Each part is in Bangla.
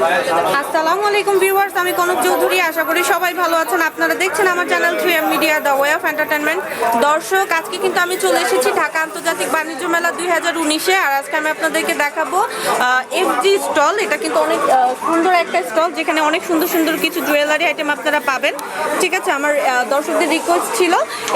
আসসালামু আলাইকুম ভিউয়ার্স, আমি কনক চৌধুরী। আশা করি সবাই ভালো আছেন। আপনারা দেখছেন আমার channel three M media, the way of entertainment দর্শক, আজকে কিন্তু আমি চলে এসেছি ঢাকা আন্তর্জাতিক বাণিজ্য মেলা দুই হাজার উনিশে, আর আজকে আমি আপনাদেরকে দেখাবো এফজি স্টল। এটা কিন্তু অনেক সুন্দর একটা স্টল, যেখানে অনেক সুন্দর সুন্দর কিছু জুয়েলারি আইটেম আপনারা পাবেন। ঠিক আছে, আমার দর্শকদের রিকোয়েস্ট ছিল।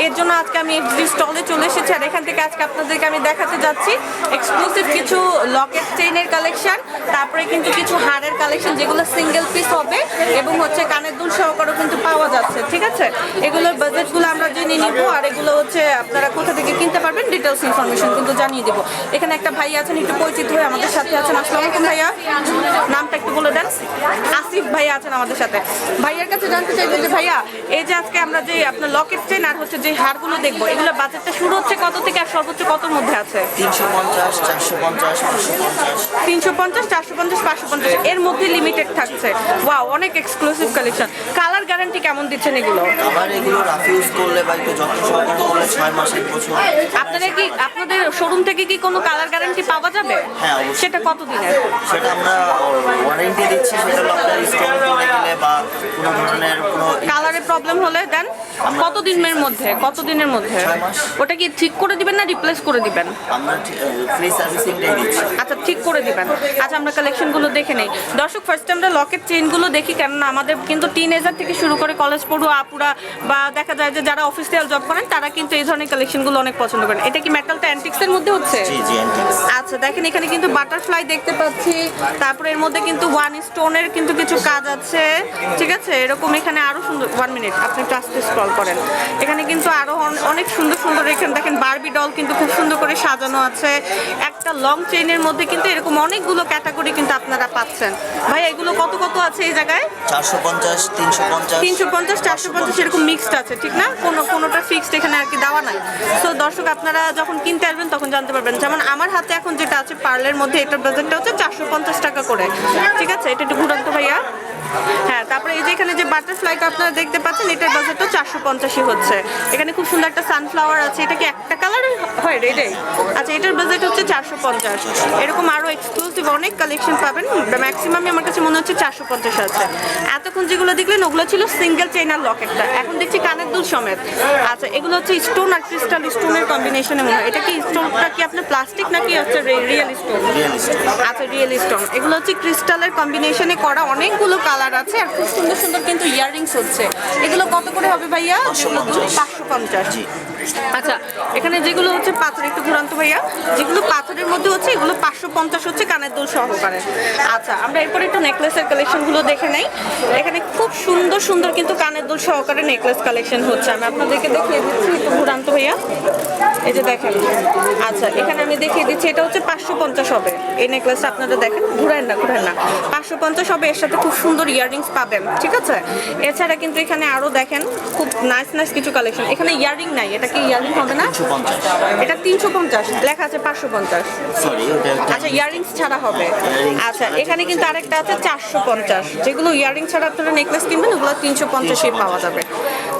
এর জন্য আজকে আমি এফজি স্টলে চলে এসেছি, আর এখান থেকে আজকে আপনাদেরকে আমি দেখাতে যাচ্ছি। এক্সক্লুসিভ কিছু লকেট চেইনের কালেকশন, তারপরে কিন্তু কিছু হারের কালেকশন, যেগুলো সিঙ্গেল পিস হবে এবং হচ্ছে কানের দুল সহকারেও কিন্তু পাওয়া যাচ্ছে, ঠিক আছে? এগুলোর বাজেটগুলো আমরা জেনে নিব, আর এগুলো হচ্ছে আপনারা কোথা থেকে কিনতে পারবেন ডিটেলস ইনফরমেশন কিন্তু জানিয়ে দেবো। এখানে একটা ভাই আছেন, একটু পরিচিত হয়ে আমাদের সাথে আছেন। আলাইকুম ভাইয়া। নামটা একটু বলে দেন। আসিফ ভাইয়া আছেন আমাদের সাথে। ভাইয়ার কাছে জানতে চাইব যে ভাইয়া, এই যে আজকে আমরা যে আপনার লকেট চেন আর হচ্ছে যে হারগুলো দেখব, এগুলো বাজেটটা শুরু হচ্ছে কত থেকে আর সর্বোচ্চ কতর মধ্যে আছে? তিনশো পঞ্চাশ, চারশো পঞ্চাশ তিনশো পঞ্চাশ চারশো পঞ্চাশ পাঁচশো পঞ্চাশ এর মধ্যে লিমিটেড থাকছে। ওয়াও অনেক এক্সক্লুসিভ কালেকশন কালার গ্যারান্টি কেমন দিচ্ছেন এগুলো? আবার এগুলো রাফ ইউজ করলে বা একটু যত্ন সহকারে করলে ছয় মাস এক বছর। আপনাদের কি আপনাদের শোরুম থেকে কি কোনো কালার গ্যারান্টি পাওয়া যাবে? হ্যাঁ, সেটা কত দিনের সেটা আমরা ওয়ারেন্টি দিচ্ছি সেটা হলো আপনার স্টোন করে গেলে বা কোনো ধরনের কোনো কালারের প্রবলেম হলে দেন। কত দিনের মধ্যে? কত দিনের মধ্যে? ওটা কি ঠিক করে দিবেন না রিপ্লেস করে দিবেন? আমরা ফ্রি সার্ভিসিংটাই দিচ্ছি। আচ্ছা ঠিক করে দিবেন। আচ্ছা আমরা কালেকশনগুলো দেখে নেই। দর্শক ফার্স্ট আমরা লকেট চেইনগুলো দেখি কেননা আমাদের কিন্তু টিন এজার থেকে শুরু করে কলেজ পড়ুয়া আপুরা বা দেখা যায় যে যারা অফিসিয়াল জব করেন তারা কিন্তু এই ধরনের কালেকশনগুলো অনেক পছন্দ করেন। এটা কি মেটালটা অ্যান্টিক্সের মধ্যে হচ্ছে? আচ্ছা দেখেন এখানে কিন্তু বাটারফ্লাই দেখতে পাচ্ছি। তারপরে এর মধ্যে কিন্তু ওয়ান স্টোনের কিন্তু কিছু কাজ আছে। ঠিক আছে? এরকম এখানে আরও সুন্দর ওয়ান মিনিট আপনি একটু আস্তে স্ক্রল করেন। এখানে কিন্তু আরও অন- অনেক সুন্দর সুন্দর এখানে দেখেন বারবি ডল কিন্তু খুব সুন্দর করে সাজানো আছে। একটা লং চেইনের মধ্যে কিন্তু এরকম অনেকগুলো ক্যাটাগরি কিন্তু আপনারা পাচ্ছেন। ভাই এগুলো কত কত আছে এই জায়গায়? চারশো পঞ্চাশ তিনশো পঞ্চাশ তিনশো পঞ্চাশ চারশো পঞ্চাশ এরকম মিক্সড আছে ঠিক না? কোনো কোনোটা ফিক্সড এখানে আর কি দেওয়া নাই। তো দর্শক আপনারা যখন কিনতে আসবেন তখন জানতে পারবেন। যেমন আমার হাতে এখন যেটা আছে পার্লের মধ্যে এটার বাজেটটা হচ্ছে চারশো পঞ্চাশ টাকা করে। ঠিক আছে? এটা একটু ঘুরান্ত ভাইয়া। হ্যাঁ তারপরে এই যে এখানে যে বাটারফ্লাইটা আপনারা দেখতে পাচ্ছেন এটার বাজেটও চারশো পঞ্চাশই হচ্ছে। এখানে খুব সুন্দর একটা সানফ্লাওয়ার আছে এটা কি একটা কালার হয় রেডে আচ্ছা এটার বাজেট হচ্ছে চারশো পঞ্চাশ। এরকম আরও এক্সক্লুসিভ অনেক কালেকশন পাবেন ম্যাক্সিমামই আমার কাছে মনে হচ্ছে চারশো পঞ্চাশ আছে। এতক্ষণ যেগুলো দেখলেন ওগুলো ছিল সিঙ্গেল চেইন আর লকেটটা এখন দেখছি কানের দুল সমেত। আচ্ছা এগুলো হচ্ছে স্টোন আর ক্রিস্টাল স্টোনের কম্বিনেশনে মনে হয়। এটা কি স্টোনটা কি আপনার প্লাস্টিক নাকি হচ্ছে রিয়েল স্টোন আচ্ছা রিয়েল স্টোন এগুলো হচ্ছে ক্রিস্টালের কম্বিনেশনে করা অনেকগুলো কালার আছে আর সুন্দর সুন্দর কিন্তু ইয়াররিংস হচ্ছে। এগুলো কত করে হবে ভাইয়া? পাঁচশো পঞ্চাশ। জি। আচ্ছা এখানে যেগুলো হচ্ছে পাথর, একটু ঘুরান্ত ভাইয়া। যেগুলো পাথরের মধ্যে হচ্ছে, এগুলো পাঁচশো পঞ্চাশ হচ্ছে কানের দুল সহকারে। আচ্ছা আমরা এরপরে একটু নেকলেসের কালেকশনগুলো দেখে নেই। এখানে খুব সুন্দর সুন্দর কিন্তু কানের দুল সহকারে নেকলেস কালেকশন হচ্ছে। আমি আপনাদেরকে দেখিয়ে দিচ্ছি একটু ঘুরান্ত ভাইয়া। এই যে দেখেন। আচ্ছা এখানে আমি দেখিয়ে দিচ্ছি, এটা হচ্ছে পাঁচশো পঞ্চাশ হবে। এই নেকলেসটা আপনারা দেখেন, ঘুরান না ঘুরান না। পাঁচশো পঞ্চাশ হবে, এর সাথে খুব সুন্দর ইয়াররিংস পাবেন, ঠিক আছে? এছাড়া কিন্তু এখানে আরও দেখেন, খুব নাইস নাইস কিছু কালেকশন এখানে ইয়াররিং নাই, এটা কি ইয়াররিং হবে না? এটা তিনশো পঞ্চাশ লেখা আছে পাঁচশো পঞ্চাশ। আচ্ছা ইয়াররিংস ছাড়া হবে। আচ্ছা এখানে কিন্তু আরেকটা আছে চারশো পঞ্চাশ। যেগুলো ইয়াররিং ছাড়া আপনারা নেকলেস কিনবেন ওগুলো তিনশো পঞ্চাশই পাওয়া যাবে।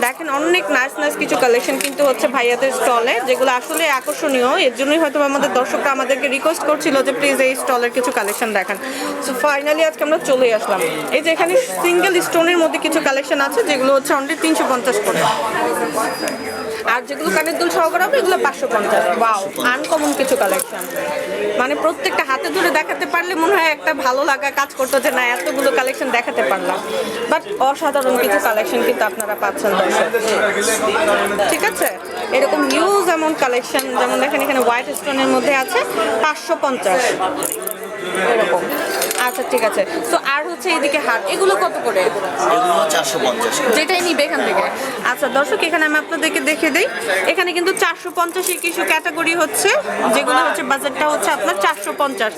দেখেন অনেক নাইস নাইস কিছু কালেকশন কিন্তু হচ্ছে ভাইয়াদের স্টলে যেগুলো আসলে আকর্ষণীয়। এর জন্যই হয়তো আমাদের দর্শকরা আমাদেরকে রিকোয়েস্ট করছিল যে প্লিজ এই স্টলের কিছু কালেকশন দেখান। সো ফাইনালি আজকে আমরা চলে আসলাম। এই যে এখানে সিঙ্গেল স্টোনের মধ্যে কিছু কালেকশন আছে যেগুলো হচ্ছে অনলি তিনশো পঞ্চাশ করে। আর যেগুলো কানের দুল সহকারে হবে, এগুলো পাঁচশো পঞ্চাশ। বাও আনকমন কিছু কালেকশন মানে প্রত্যেকটা হাতে ধরে দেখাতে পারলে মনে হয় একটা ভালো লাগা কাজ করতো যে না, এতগুলো কালেকশন দেখাতে পারলাম। বাট অসাধারণ কিছু কালেকশন কিন্তু আপনারা পাচ্ছেন ঠিক আছে? এরকম হিউজ অ্যামাউন্ট কালেকশন যেমন দেখেন এখানে হোয়াইট স্টোনের মধ্যে আছে, পাঁচশো পঞ্চাশ। এরকম। আচ্ছা ঠিক আছে। তো আর হচ্ছে এইদিকে হার এগুলো কত করে? এগুলো চারশো পঞ্চাশ যেটাই নিবে এখান থেকে। আচ্ছা দর্শক এখানে আমি আপনাদেরকে দেখে দিই। এখানে কিন্তু চারশো পঞ্চাশের কিছু ক্যাটাগরি হচ্ছে যেগুলো হচ্ছে বাজেটটা হচ্ছে আপনার চারশো পঞ্চাশ।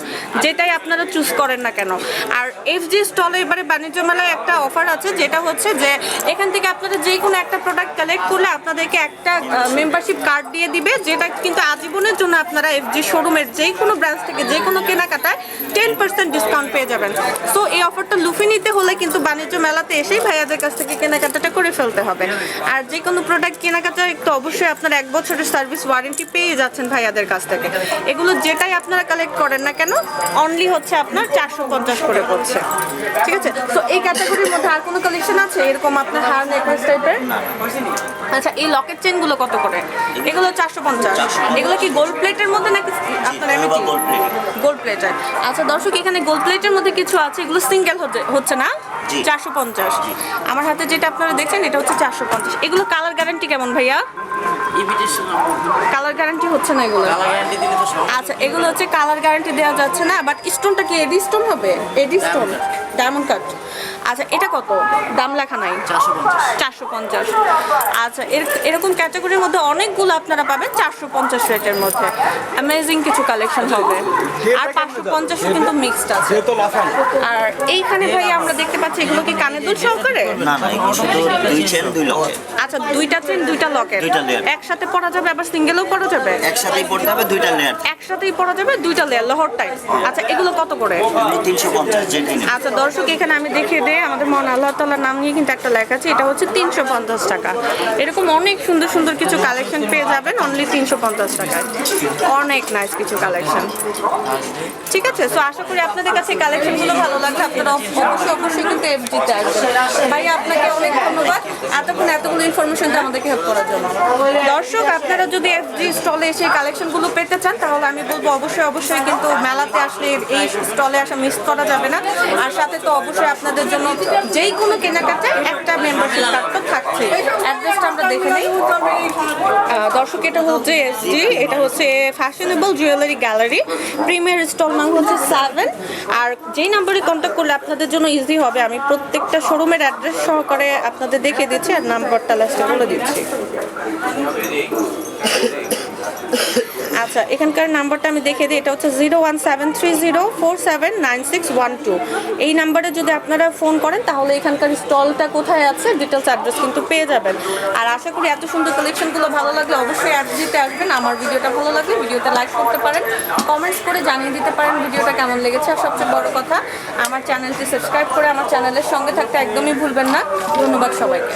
যেটাই আপনারা চুজ করেন না কেন। আর এফ জি স্টলে এবারে বাণিজ্য মেলায় একটা অফার আছে যেটা হচ্ছে যে এখান থেকে আপনারা যে কোনো একটা প্রোডাক্ট কালেক্ট করলে আপনাদেরকে একটা মেম্বারশিপ কার্ড দিয়ে দিবে যেটা কিন্তু আজীবনের জন্য আপনারা এফ জি শোরুমের যে কোনো ব্রাঞ্চ থেকে যে কোনো কেনাকাটায় টেন পার্সেন্ট ডিসকাউন্ট পেয়ে যাবেন। সো এই অফারটা লুফি নিতে হলে কিন্তু বাণিজ্য মেলাতে এসেই ভাইয়াদের কাছ থেকে কেনাকাটাটা করে ফেলতে হবে। আর যে কোনো প্রোডাক্ট কেনাকাটা একটু অবশ্যই আপনার এক বছরের সার্ভিস ওয়ারেন্টি পেয়ে যাচ্ছেন ভাইয়াদের কাছ থেকে। এগুলো যেটাই আপনারা কালেক্ট করেন না কেন অনলি হচ্ছে আপনার চারশো পঞ্চাশ করে পড়ছে। ঠিক আছে? তো এই ক্যাটাগরির মধ্যে আর কোনো কালেকশন আছে? এরকম আপনার হার নেকলেস টাইপের আচ্ছা এই লকেট চেনগুলো কত করে? এগুলো চারশো পঞ্চাশ। এগুলো কি গোল্ড প্লেটের মধ্যে নাকি আপনার। গোল্ড প্লেটের আচ্ছা দর্শক এখানে গোল্ড প্লেটের মধ্যে কিছু আছে এগুলো সিঙ্গেল হচ্ছে না? চারশো পঞ্চাশ। আমার হাতে যেটা আপনারা দেখছেন এটা হচ্ছে চারশো পঞ্চাশ। এগুলো কালার গ্যারান্টি কেমন ভাইয়া? কালার গ্যারান্টি হচ্ছে না এগুলো? আচ্ছা এগুলো হচ্ছে কালার গ্যারান্টি দেওয়া যাচ্ছে না বাট স্টোনটা কি এডি স্টোন হবে? AD stone diamond cut. আচ্ছা এটা কত? দাম লেখা নাই। চারশো পঞ্চাশ। আচ্ছা এর- এরকম ক্যাটাগরির মধ্যে অনেকগুলো আপনারা পাবেন চারশো পঞ্চাশ রেটের মধ্যে। অ্যামেজিং কিছু কালেকশন হবে। আর পাঁচশো পঞ্চাশও কিন্তু মিক্সড আছে। আর এইখানে ভাই আমরা দেখতে পাচ্ছি এগুলো কি কানের দুল সহকারে? না না এগুলো শুধু দুই চেন দুই লকে আচ্ছা দুইটা চেন দুইটা লকেট একসাথে পরা যাবে আবার সিঙ্গেলও পরা যাবে? একসাথেই পড়তে হবে দুইটা লেয়ার একসাথেই পরা যাবে দুইটা লেয়ার লহর টাইপ আচ্ছা এগুলো কত করে? এগুলো তিনশো পঞ্চাশ জেন্টিনে আচ্ছা দর্শক, এখানে আমি দেখিয়ে দিই, আমাদের মন আল্লাহ তাল্লাহ নাম নিয়ে কিন্তু একটা লেখা আছে, এটা হচ্ছে তিনশো পঞ্চাশ টাকা। এরকম অনেক সুন্দর সুন্দর কিছু কালেকশন পেয়ে যাবেন অনলি তিনশো পঞ্চাশ টাকায়। অনেক নাইস কিছু কালেকশন ঠিক আছে? তো আশা করি আপনাদের কাছে কালেকশনগুলো ভালো লাগবে, আপনারা অবশ্যই অবশ্যই কিন্তু এফজিতে আসবেন। ভাই, আপনাকে অনেক ধন্যবাদ এতক্ষণ এতগুলো ইনফরমেশনটা আমাদেরকে হেল্প করার জন্য। দর্শক, আপনারা যদি এফজি স্টলে এসে কালেকশনগুলো পেতে চান, তাহলে আমি বলব অবশ্যই অবশ্যই কিন্তু মেলাতে আসলে এই স্টলে আসা মিস করা যাবে না। আর সাথে তো অবশ্যই আপনাদের জন্য যেই কোনো কেনাকাটায় একটা মেম্বারশিপ কার্ড তো থাকছে অ্যাড্রেসটা আমরা দেখে নিই। দর্শক, এটা হচ্ছে এসজি এটা হচ্ছে fashionable jewellery gallery premier stall নাম হচ্ছে সেভেন আর যেই নাম্বারে কন্ট্যাক্ট করলে আপনাদের জন্য ইজি হবে, আমি প্রত্যেকটা শোরুমের অ্যাড্রেস সহকারে আপনাদের দেখিয়ে দিচ্ছি আর নাম্বারটা লাস্টে বলে দিচ্ছি। আচ্ছা এখানকার নাম্বারটা আমি দেখে দিই। এটা হচ্ছে zero one seven three zero four seven nine six one two. এই নাম্বারে যদি আপনারা ফোন করেন, তাহলে এখানকার স্টলটা কোথায় আছে ডিটেলস অ্যাড্রেস কিন্তু পেয়ে যাবেন। আর আশা করি এত সুন্দর কালেকশনগুলো ভালো লাগলে অবশ্যই অ্যাড দিতে আসবেন। আমার ভিডিওটা ভালো লাগলে ভিডিওতে লাইক করতে পারেন। কমেন্টস করে জানিয়ে দিতে পারেন ভিডিওটা কেমন লেগেছে। আর সবচেয়ে বড় কথা, আমার চ্যানেলটি সাবস্ক্রাইব করে আমার চ্যানেলের সঙ্গে থাকতে একদমই ভুলবেন না। ধন্যবাদ সবাইকে।